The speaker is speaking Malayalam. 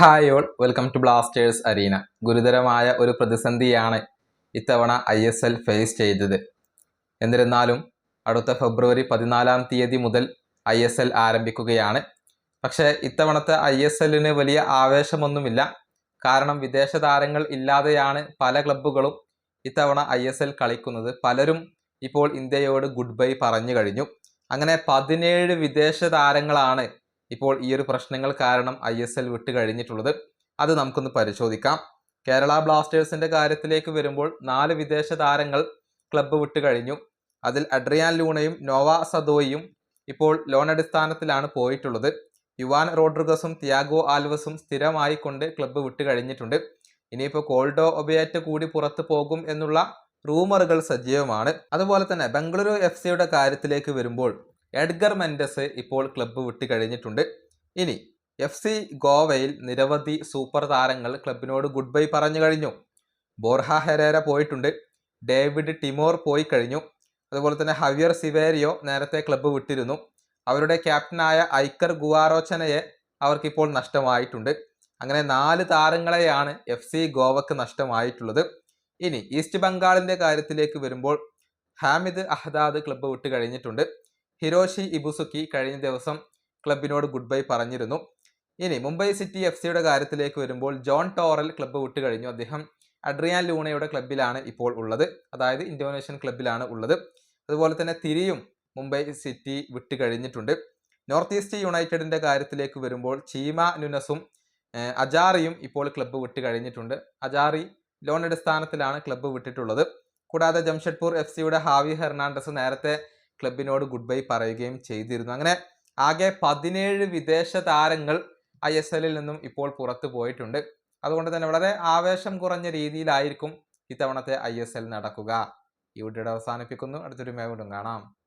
Hi all welcome to Blasters arena ഗുരുതരമായ ഒരു പ്രതിസന്ധിയാണ് ഇത്തവണ ഐ എസ് എൽ ഫേസ് ചെയ്തത്. എന്നിരുന്നാലും അടുത്ത ഫെബ്രുവരി പതിനാലാം തീയതി മുതൽ ഐ എസ് എൽ ആരംഭിക്കുകയാണ്. പക്ഷേ ഇത്തവണത്തെ ഐ എസ് എല്ലിന് വലിയ ആവേശമൊന്നുമില്ല. കാരണം വിദേശ താരങ്ങൾ ഇല്ലാതെയാണ് പല ക്ലബ്ബുകളും ഇത്തവണ ഐ എസ് എൽ കളിക്കുന്നത്. പലരും ഇപ്പോൾ ഇന്ത്യയോട് ഗുഡ് ബൈ പറഞ്ഞു കഴിഞ്ഞു. അങ്ങനെ പതിനേഴ് വിദേശ താരങ്ങളാണ് ഇപ്പോൾ ഈ ഒരു പ്രശ്നങ്ങൾ കാരണം ഐ എസ് എൽ വിട്ട് കഴിഞ്ഞിട്ടുള്ളത് അത് നമുക്കൊന്ന് പരിശോധിക്കാം. കേരള ബ്ലാസ്റ്റേഴ്സിന്റെ കാര്യത്തിലേക്ക് വരുമ്പോൾ നാല് വിദേശ താരങ്ങൾ ക്ലബ്ബ് വിട്ട് കഴിഞ്ഞു. അതിൽ അഡ്രിയാൻ ലൂണയും നോവ സദോയും ഇപ്പോൾ ലോൺ അടിസ്ഥാനത്തിലാണ് പോയിട്ടുള്ളത്. യുവാൻ റോഡ്രിഗസും തിയാഗോ ആൽവസും സ്ഥിരമായി കൊണ്ട് ക്ലബ്ബ് വിട്ട് കഴിഞ്ഞിട്ടുണ്ട്. ഇനിയിപ്പോൾ കോൾഡോ ഒബിയാറ്റ് കൂടി പുറത്തു പോകും എന്നുള്ള റൂമറുകൾ സജീവമാണ്. അതുപോലെ തന്നെ ബംഗളൂരു എഫ് സിയുടെ കാര്യത്തിലേക്ക് വരുമ്പോൾ എഡ്ഗർ മെൻഡസ് ഇപ്പോൾ ക്ലബ്ബ് വിട്ട് കഴിഞ്ഞിട്ടുണ്ട്. ഇനി എഫ് സി ഗോവയിൽ നിരവധി സൂപ്പർ താരങ്ങൾ ക്ലബിനോട് ഗുഡ് ബൈ പറഞ്ഞു കഴിഞ്ഞു. ബോർഹ ഹെരേര പോയിട്ടുണ്ട്. ഡേവിഡ് ടിമോർ പോയി കഴിഞ്ഞു. അതുപോലെ തന്നെ ഹവിയർ സിവേരിയോ നേരത്തെ ക്ലബ്ബ് വിട്ടിരുന്നു. അവരുടെ ക്യാപ്റ്റനായ ഐക്കർ ഗുവാറോച്ചനയെ അവർക്കിപ്പോൾ നഷ്ടമായിട്ടുണ്ട്. അങ്ങനെ നാല് താരങ്ങളെയാണ് എഫ് സി ഗോവക്ക് നഷ്ടമായിട്ടുള്ളത്. ഇനി ഈസ്റ്റ് ബംഗാളിന്റെ കാര്യത്തിലേക്ക് വരുമ്പോൾ ഹാമിദ് അഹദാദ് ക്ലബ്ബ് വിട്ട് കഴിഞ്ഞിട്ടുണ്ട്. ഹിരോഷി ഇബുസുക്കി കഴിഞ്ഞ ദിവസം ക്ലബിനോട് ഗുഡ് ബൈ പറഞ്ഞിരുന്നു. ഇനി മുംബൈ സിറ്റി എഫ് സിയുടെ കാര്യത്തിലേക്ക് വരുമ്പോൾ ജോൺ ടോറൽ ക്ലബ്ബ് വിട്ട് കഴിഞ്ഞു അദ്ദേഹം അഡ്രിയാൻ ലൂണയുടെ ക്ലബിലാണ് ഇപ്പോൾ ഉള്ളത്. അതായത് ഇന്തോനേഷ്യൻ ക്ലബിലാണ് ഉള്ളത്. അതുപോലെ തന്നെ തിരിയും മുംബൈ സിറ്റി വിട്ട് കഴിഞ്ഞിട്ടുണ്ട് നോർത്ത് ഈസ്റ്റ് യുണൈറ്റഡിന്റെ കാര്യത്തിലേക്ക് വരുമ്പോൾ ചീമ നുനസും അജാറിയും ഇപ്പോൾ ക്ലബ്ബ് വിട്ട് കഴിഞ്ഞിട്ടുണ്ട് അജാറി ലോൺ അടിസ്ഥാനത്തിലാണ് ക്ലബ്ബ് വിട്ടിട്ടുള്ളത്. കൂടാതെ ജംഷഡ്പൂർ എഫ് സിയുടെ ഹാവി ഹെർണാണ്ടസ് നേരത്തെ ക്ലബിനോട് ഗുഡ് ബൈ പറയുകയും ചെയ്തിരുന്നു. അങ്ങനെ ആകെ പതിനേഴ് വിദേശ താരങ്ങൾ ഐ എസ് എല്ലിൽ നിന്നും ഇപ്പോൾ പുറത്തു പോയിട്ടുണ്ട്. അതുകൊണ്ട് തന്നെ വളരെ ആവേശം കുറഞ്ഞ രീതിയിലായിരിക്കും ഇത്തവണത്തെ ഐ എസ് എൽ നടക്കുക. ഈ അവസാനിപ്പിക്കുന്നു. അടുത്തൊരു മേ വീണ്ടും കാണാം.